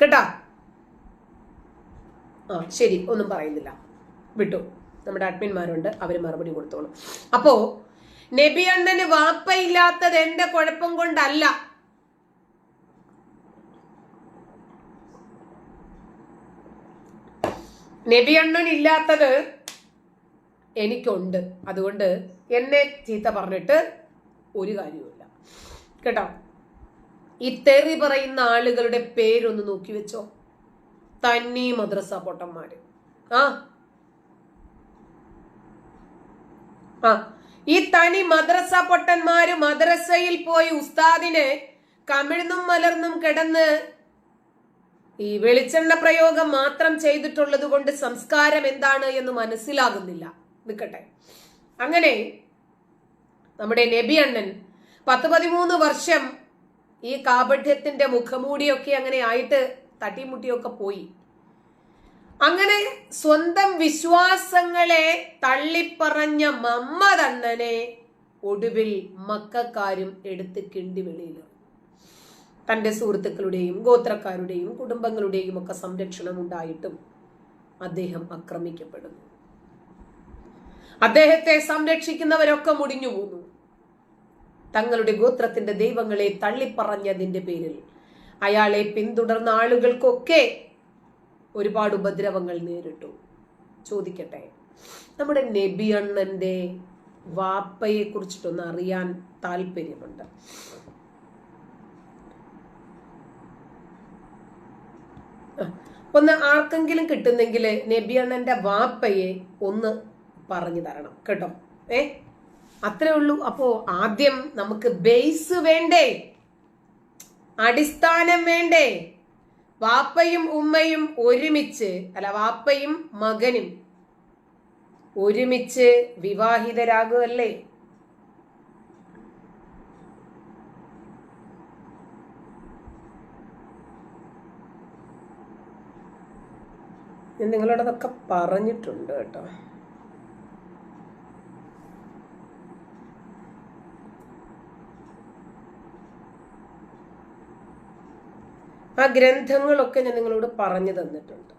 കേട്ടാ? ആ ശരി ഒന്നും പറയുന്നില്ല. വിട്ടു. നമ്മുടെ അഡ്മിന്മാരുണ്ട് അവർ മറുപടി കൊടുത്തോളും. അപ്പോ നബി അണ്ണന് വാപ്പയില്ലാത്തത് എന്റെ കുഴപ്പം കൊണ്ടല്ല. നബി അണ്ണൻ ഇല്ലാത്തത് എനിക്കുണ്ട്. അതുകൊണ്ട് എന്നെ ചീത്ത പറഞ്ഞിട്ട് ഒരു കാര്യവുമില്ല. കേട്ടോ? ഈ തെറി പറയുന്ന ആളുകളുടെ പേരൊന്ന് നോക്കി വെച്ചോ. തന്നെ മദ്രസ പൊട്ടന്മാര്. ആ. ആ. ഈ തനി മദ്രസ പൊട്ടന്മാര് മദ്രസയിൽ പോയി ഉസ്താദിനെ കമിഴ്ന്നും മലർന്നും കിടന്ന് ഈ വെളിച്ചെണ്ണ പ്രയോഗം മാത്രം ചെയ്തിട്ടുള്ളത് കൊണ്ട് സംസ്കാരം എന്താണ് എന്ന് മനസ്സിലാകുന്നില്ല. നിൽക്കട്ടെ അങ്ങനെ നമ്മുടെ നബി അണ്ണൻ പത്ത് പതിമൂന്ന് വർഷം ഈ കാപഠ്യത്തിന്റെ മുഖമൂടിയൊക്കെ അങ്ങനെ ആയിട്ട് തട്ടിമുട്ടിയൊക്കെ പോയി. അങ്ങനെ സ്വന്തം വിശ്വാസങ്ങളെ തള്ളിപ്പറഞ്ഞ മമ്മദണ്ണനെ ഒടുവിൽ മക്കാരും എടുത്ത് കിണ്ടി വെളിയിൽ തന്റെ സുഹൃത്തുക്കളുടെയും ഗോത്രക്കാരുടെയും കുടുംബങ്ങളുടെയും ഒക്കെ സംരക്ഷണം ഉണ്ടായിട്ടും അദ്ദേഹം ആക്രമിക്കപ്പെടുന്നു. അദ്ദേഹത്തെ സംരക്ഷിക്കുന്നവരൊക്കെ മുടിഞ്ഞു പോന്നു. തങ്ങളുടെ ഗോത്രത്തിന്റെ ദൈവങ്ങളെ തള്ളിപ്പറഞ്ഞതിന്റെ പേരിൽ. അയാളെ പിന്തുടർന്ന ആളുകൾക്കൊക്കെ ഒരുപാട് ഉപദ്രവങ്ങൾ നേരിട്ടു. ചോദിക്കട്ടെ നമ്മുടെ നബി അണ്ണന്റെ വാപ്പയെ കുറിച്ചിട്ടൊന്ന് അറിയാൻ താല്പര്യമുണ്ട് ഒന്ന് ആർക്കെങ്കിലും കിട്ടുന്നെങ്കിൽ നബി അണ്ണന്റെ വാപ്പയെ ഒന്ന് പറഞ്ഞു തരണം. കേട്ടോ? ഏ? അത്രേ ഉള്ളൂ. അപ്പോ ആദ്യം നമുക്ക് ബേസ് വേണ്ടേ? അടിസ്ഥാനം വേണ്ടേ? വാപ്പയും ഉമ്മയും ഒരുമിച്ച് അല്ല വാപ്പയും മകനും ഒരുമിച്ച് വിവാഹിതരാകുമല്ലേ ഞാൻ നിങ്ങളോടതൊക്കെ പറഞ്ഞിട്ടുണ്ട് കേട്ടോ. ആ ഗ്രന്ഥങ്ങളൊക്കെ ഞാൻ നിങ്ങളോട് പറഞ്ഞു തന്നിട്ടുണ്ട്.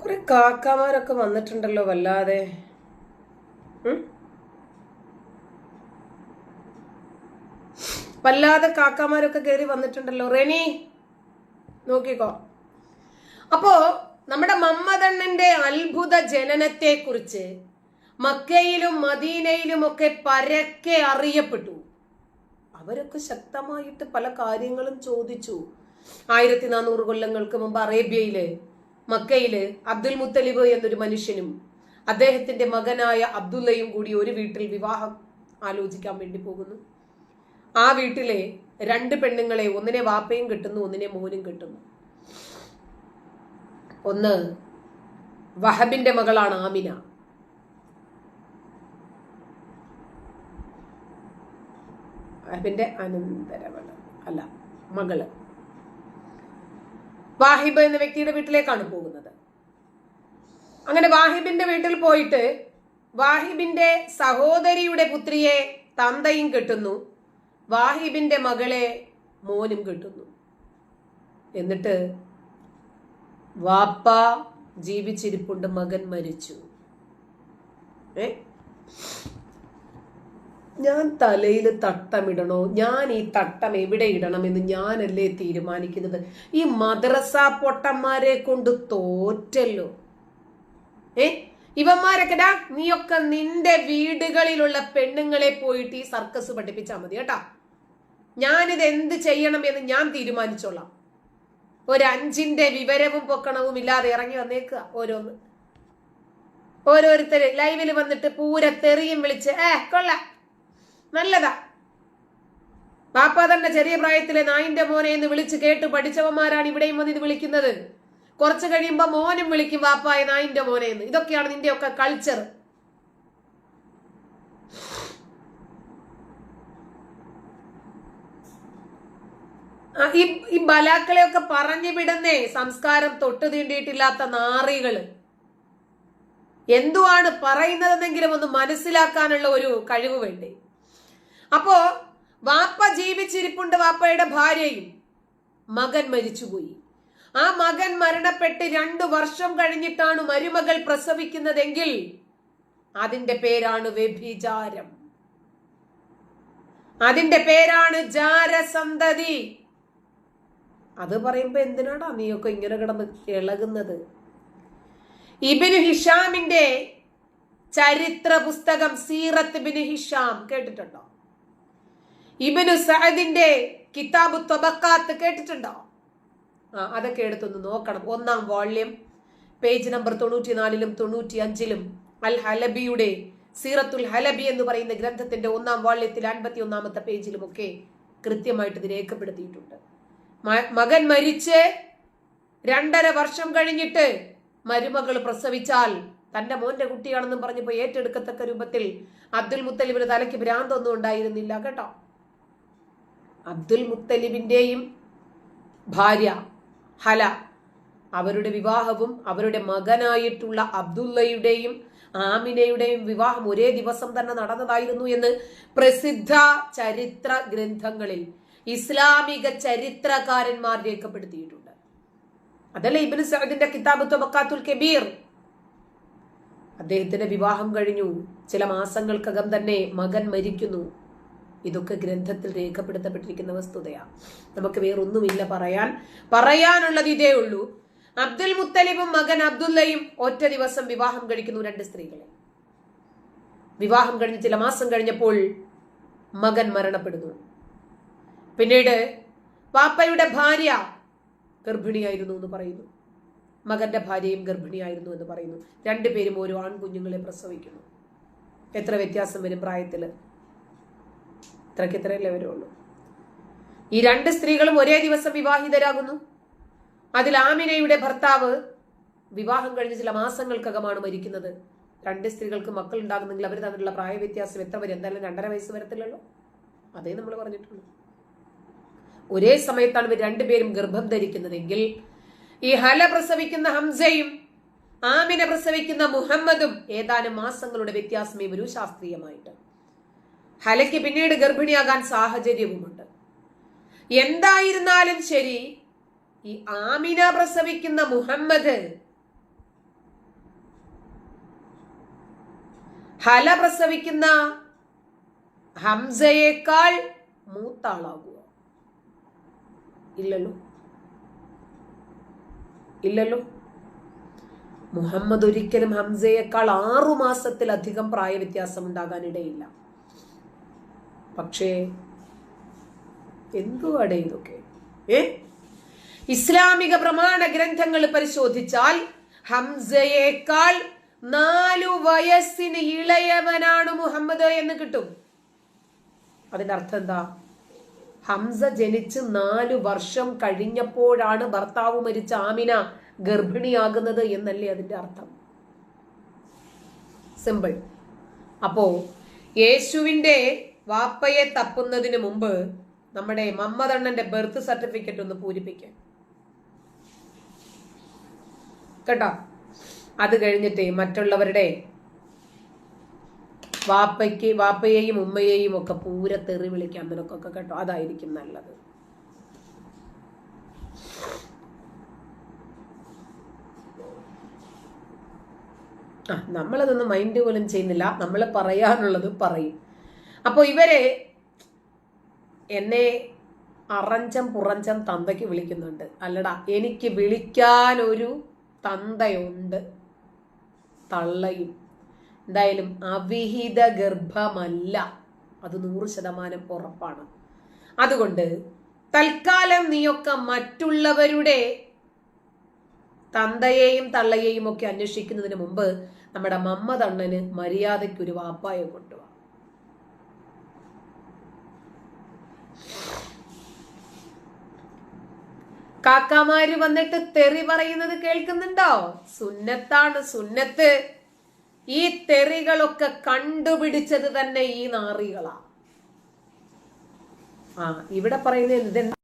കുറെ കാക്കമാരൊക്കെ വന്നിട്ടുണ്ടല്ലോ വല്ലാതെ? വല്ലാതെ കാക്കമാരൊക്കെ കയറി വന്നിട്ടുണ്ടല്ലോ. റെനി നോക്കിക്കോ. അപ്പോ നമ്മുടെ മമ്മദണ്ണന്റെ അത്ഭുത ജനനത്തെ കുറിച്ച് മക്കയിലും മദീനയിലും ഒക്കെ പരക്കെ അറിയപ്പെട്ടു. അവരൊക്കെ ശക്തമായിട്ട് പല കാര്യങ്ങളും ചോദിച്ചു. ആയിരത്തി നാനൂറ് കൊല്ലങ്ങൾക്ക് മുമ്പ് അറേബ്യയിൽ മക്കയിൽ അബ്ദുൽ മുത്തലിബ് എന്നൊരു മനുഷ്യനും അദ്ദേഹത്തിന്റെ മകനായ അബ്ദുള്ളയും കൂടി ഒരു വീട്ടിൽ വിവാഹം ആലോചിക്കാൻ വേണ്ടി പോകുന്നു. ആ വീട്ടിലെ രണ്ട് പെണ്ണുങ്ങളെ ഒന്നിനെ വാപ്പയും കിട്ടുന്നു ഒന്നിനെ മോനും കിട്ടുന്നു. ഒന്ന് വഹബിന്റെ മകളാണ് ആമിന. വഹബിന്റെ അനന്തരവൾ അല്ല മകൾ. വാഹിബ് എന്ന വ്യക്തിയുടെ വീട്ടിലേക്കാണ് പോകുന്നത്. അങ്ങനെ വാഹിബിന്റെ വീട്ടിൽ പോയിട്ട് വാഹിബിന്റെ സഹോദരിയുടെ പുത്രിയെ തന്തയും കെട്ടുന്നു വാഹിബിന്റെ മകളെ മോനും കെട്ടുന്നു. എന്നിട്ട് വാപ്പ ജീവിച്ചിരിപ്പുണ്ട് മകൻ മരിച്ചു. ഏ? ഞാൻ തലയിൽ തട്ടമിടണോ? ഞാൻ ഈ തട്ടം എവിടെ ഇടണമെന്ന് ഞാനല്ലേ തീരുമാനിക്കുന്നത്? ഈ മദ്രസ പൊട്ടന്മാരെ കൊണ്ട് തോറ്റല്ലോ. ഏ? ഇവന്മാരൊക്കെ നീയൊക്കെ നിന്റെ വീടുകളിലുള്ള പെണ്ണുങ്ങളെ പോയിട്ട് ഈ സർക്കസ് പഠിപ്പിച്ചാൽ മതി കേട്ടാ. ഞാനിത് എന്ത് ചെയ്യണം എന്ന് ഞാൻ തീരുമാനിച്ചോളാം. ഒരു അഞ്ചിന്റെ വിവരവും പൊക്കണവും ഇല്ലാതെ ഇറങ്ങി വന്നേക്കുക ഓരോന്ന്. ഓരോരുത്തര് ലൈവിൽ വന്നിട്ട് പൂര തെറിയും വിളിച്ച് ഏ കൊള്ള നല്ലതാ. പാപ്പ തന്റെ ചെറിയ പ്രായത്തിലെ നായിന്റെ മോനെ എന്ന് വിളിച്ച് കേട്ട് പഠിച്ചവന്മാരാണ് ഇവിടെയും വന്ന് ഇത് വിളിക്കുന്നത്. കുറച്ച് കഴിയുമ്പോ മോനും വിളിക്കും വാപ്പായ നായിന്റെ മോനെ എന്ന്. ഇതൊക്കെയാണ് നിന്റെ ഒക്കെ കൾച്ചർ ഈ ഈ ബലാക്കളെയൊക്കെ പറഞ്ഞു വിടുന്നേ. സംസ്കാരം തൊട്ട് തീണ്ടിയിട്ടില്ലാത്ത നാറികൾ. എന്തുവാണ് പറയുന്നതെന്നെങ്കിലും ഒന്ന് മനസ്സിലാക്കാനുള്ള ഒരു കഴിവ് വേണ്ടേ. അപ്പോ വാപ്പ ജീവിച്ചിരിപ്പുണ്ട് വാപ്പയുടെ ഭാര്യയും. മകൻ മരിച്ചുപോയി. ആ മകൻ മരണപ്പെട്ട് രണ്ടു വർഷം കഴിഞ്ഞിട്ടാണ് മരുമകൾ പ്രസവിക്കുന്നതെങ്കിൽ അതിന്റെ പേരാണ് വ്യഭിചാരം. അതിന്റെ പേരാണ് ജാരസന്തതി. അത് പറയുമ്പോൾ എന്തിനാടാ നീയൊക്കെ ഇങ്ങനെ കിടന്ന് ഇളകുന്നത്? ഇബിന് ഹിഷാമിന്റെ ചരിത്ര പുസ്തകം സീറത്ത് ബിന് ഹിഷാം കേട്ടിട്ടുണ്ടോ? ഇബിനു സഹദിന്റെ കിതാബ് തൊബക്കാത്ത് കേട്ടിട്ടുണ്ടോ? ആ അതൊക്കെ എടുത്തൊന്ന് നോക്കണം. ഒന്നാം വോള്യം പേജ് നമ്പർ തൊണ്ണൂറ്റിനാലിലും തൊണ്ണൂറ്റി അഞ്ചിലും അൽ ഹലബിയുടെ സീറത്തുൽ ഹലബി എന്ന് പറയുന്ന ഗ്രന്ഥത്തിന്റെ ഒന്നാം വാള്യത്തിൽ അൻപത്തി ഒന്നാമത്തെ പേജിലുമൊക്കെ കൃത്യമായിട്ട് ഇത് രേഖപ്പെടുത്തിയിട്ടുണ്ട്. മകൻ മരിച്ച് രണ്ടര വർഷം കഴിഞ്ഞിട്ട് മരുമകൾ പ്രസവിച്ചാൽ തന്റെ മോന്റെ കുട്ടിയാണെന്നും പറഞ്ഞപ്പോ ഏറ്റെടുക്കത്തക്ക രൂപത്തിൽ അബ്ദുൽ മുത്തലിബിന് തലയ്ക്ക് ഭ്രാന്തൊന്നും ഉണ്ടായിരുന്നില്ല കേട്ടോ. അബ്ദുൽ മുത്തലിബിന്റെയും ഭാര്യ ഹല അവരുടെ വിവാഹവും അവരുടെ മകനായിട്ടുള്ള അബ്ദുള്ളയുടെയും ആമിനയുടെയും വിവാഹം ഒരേ ദിവസം തന്നെ നടന്നതായിരുന്നു എന്ന് പ്രസിദ്ധ ചരിത്ര ഗ്രന്ഥങ്ങളിൽ ഇസ്ലാമിക ചരിത്രകാരന്മാർ രേഖപ്പെടുത്തിയിട്ടുണ്ട്. അതല്ലേ ഇബിന് സഅദിന്റെ കിതാബ് തൊബക്കാത്തുൽ കബീർ? അദ്ദേഹത്തിന്റെ വിവാഹം കഴിഞ്ഞു. ചില മാസങ്ങൾക്കകം തന്നെ മകൻ മരിക്കുന്നു. ഇതൊക്കെ ഗ്രന്ഥത്തിൽ രേഖപ്പെടുത്തപ്പെട്ടിരിക്കുന്ന വസ്തുതയാണ് നമുക്ക് വേറൊന്നുമില്ല പറയാൻ. പറയാനുള്ളത് ഇതേ ഉള്ളൂ. അബ്ദുൽ മുത്തലിബും മകൻ അബ്ദുല്ലയും ഒറ്റ ദിവസം വിവാഹം കഴിക്കുന്നു രണ്ട് സ്ത്രീകളെ. വിവാഹം കഴിഞ്ഞ് ചില മാസം കഴിഞ്ഞപ്പോൾ മകൻ മരണപ്പെടുന്നു. പിന്നീട് വാപ്പയുടെ ഭാര്യ ഗർഭിണിയായിരുന്നു എന്ന് പറയുന്നു. മകന്റെ ഭാര്യയും ഗർഭിണിയായിരുന്നു എന്ന് പറയുന്നു. രണ്ടുപേരും ഒരു ആൺകുഞ്ഞുങ്ങളെ പ്രസവിക്കുന്നു. എത്ര വ്യത്യാസം വരും പ്രായത്തിൽ? ഇത്രയ്ക്ക് ഇത്രയല്ലേ വരുള്ളൂ. ഈ രണ്ട് സ്ത്രീകളും ഒരേ ദിവസം വിവാഹിതരാകുന്നു. അതിൽ ആമിനയുടെ ഭർത്താവ് വിവാഹം കഴിഞ്ഞ ചില മാസങ്ങൾക്കകമാണ് മരിക്കുന്നത്. രണ്ട് സ്ത്രീകൾക്ക് മക്കൾ ഉണ്ടാകുന്നെങ്കിൽ അവർ തമ്മിലുള്ള പ്രായ വ്യത്യാസം എത്ര വരും? എന്തായാലും രണ്ടര വയസ്സ് വരത്തില്ലല്ലോ. അതേ നമ്മൾ പറഞ്ഞിട്ടുള്ളൂ ഒരേ സമയത്താണ് ഇവർ രണ്ടുപേരും ഗർഭം ധരിക്കുന്നതെങ്കിൽ ഈ ഹല പ്രസവിക്കുന്ന ഹംസയും ആമിനെ പ്രസവിക്കുന്ന മുഹമ്മദും ഏതാനും മാസങ്ങളുടെ വ്യത്യാസമേ വരൂ ശാസ്ത്രീയമായിട്ട്. ഹലയ്ക്ക് പിന്നീട് ഗർഭിണിയാകാൻ സാഹചര്യവുമുണ്ട്. എന്തായിരുന്നാലും ശരി ഈ ആമിന പ്രസവിക്കുന്ന മുഹമ്മദ് ഹല പ്രസവിക്കുന്ന ഹംസയേക്കാൾ മൂത്താളാകുക ഇല്ലല്ലോ. ഇല്ലല്ലോ. മുഹമ്മദ് ഒരിക്കലും ഹംസയേക്കാൾ ആറു മാസത്തിലധികം പ്രായവ്യത്യാസം ഉണ്ടാകാനിടയില്ല പക്ഷേ എന്തുവാടെ ഇതൊക്കെ? ഏ? ഇസ്ലാമിക പ്രമാണ ഗ്രന്ഥങ്ങൾ പരിശോധിച്ചാൽ ഹംസയേക്കാൾ നാലു വയസ്സിന് ഇളയവനാണ് മുഹമ്മദ് എന്ന് കിട്ടും. അതിന്റെ അർത്ഥം എന്താ? ഹംസ ജനിച്ച് നാലു വർഷം കഴിഞ്ഞപ്പോഴാണ് ഭർത്താവ് മരിച്ച ആമിന ഗർഭിണിയാകുന്നത് എന്നല്ലേ അതിന്റെ അർത്ഥം? സിമ്പിൾ അപ്പോ യേശുവിന്റെ വാപ്പയെ തപ്പുന്നതിന് മുമ്പ് നമ്മുടെ മമ്മദണ്ണന്റെ ബർത്ത് സർട്ടിഫിക്കറ്റ് ഒന്ന് പൂരിപ്പിക്കാം. കേട്ടോ? അത് കഴിഞ്ഞിട്ട് മറ്റുള്ളവരുടെ വാപ്പയ്ക്ക് വാപ്പയെയും ഉമ്മയെയും ഒക്കെ പൂര തെറി വിളിക്കാൻ നിനക്കൊക്കെ കേട്ടോ. അതായിരിക്കും നല്ലത്. ആ നമ്മളതൊന്നും മൈൻഡ് പോലും ചെയ്യുന്നില്ല. നമ്മൾ പറയാനുള്ളത് പറയും. അപ്പോൾ ഇവരെ എന്നെ അറഞ്ചം പുറഞ്ചം തന്തയ്ക്ക് വിളിക്കുന്നുണ്ട്. അല്ലടാ എനിക്ക് വിളിക്കാൻ ഒരു തന്തയുണ്ട്. തള്ളയും. എന്തായാലും അവിഹിത ഗർഭമല്ല. അത് നൂറ് ശതമാനം ഉറപ്പാണ്. അതുകൊണ്ട് തൽക്കാലം നീയൊക്കെ മറ്റുള്ളവരുടെ തന്തയെയും തള്ളയെയും ഒക്കെ അന്വേഷിക്കുന്നതിന് മുമ്പ് നമ്മുടെ മമ്മതണ്ണന് മര്യാദയ്ക്ക് ഒരു വാപ്പായെ കൊണ്ടുപോവാ കാക്കാമാര് വന്നിട്ട് തെറി പറയുന്നത് കേൾക്കുന്നുണ്ടോ? സുന്നത്താണ് സുന്നത്ത്. ഈ തെറികളൊക്കെ കണ്ടുപിടിച്ചത് തന്നെ ഈ നാറികളാ. ആ ഇവിടെ പറയുന്നത് ഇതെന്താ